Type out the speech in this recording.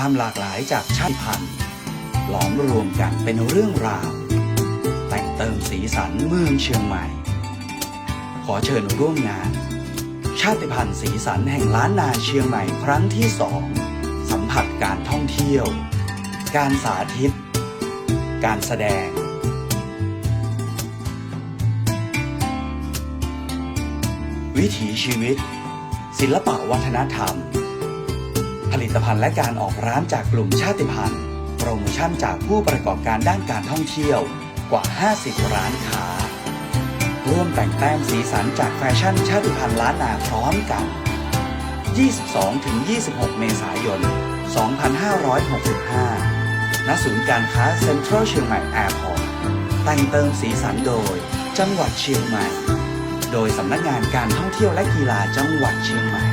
ความหลากหลายจากชาติพันธุ์หลอมรวมกันเป็นเรื่องราว แต่งเติมสีสันเมืองเชียงใหม่ ขอเชิญร่วมงาน ชาติพันธุ์สีสันแห่งล้านนาเชียงใหม่ครั้งที่สองสัมผัสการท่องเที่ยว การสาธิต การแสดงวิถีชีวิต ศิลปะวัฒนธรรม ผลิตภัณฑ์และการออกร้านจากกลุ่มชาติพันธุ์ โปรโมชั่นจากผู้ประกอบการด้านการท่องเที่ยวกว่า 50 ร้านค้า ร่วมแต่งแต้มสีสันจากแฟชั่นชาติพันธุ์ล้านนาพร้อมกัน 22-26 เมษายน 2565 ณ ศูนย์การค้าเซ็นทรัลเชียงใหม่แอร์พอร์ต แต่งเติมสีสันโดย จังหวัดเชียงใหม่ โดยสำนักงานการท่องเที่ยวและกีฬาจังหวัดเชียงใหม่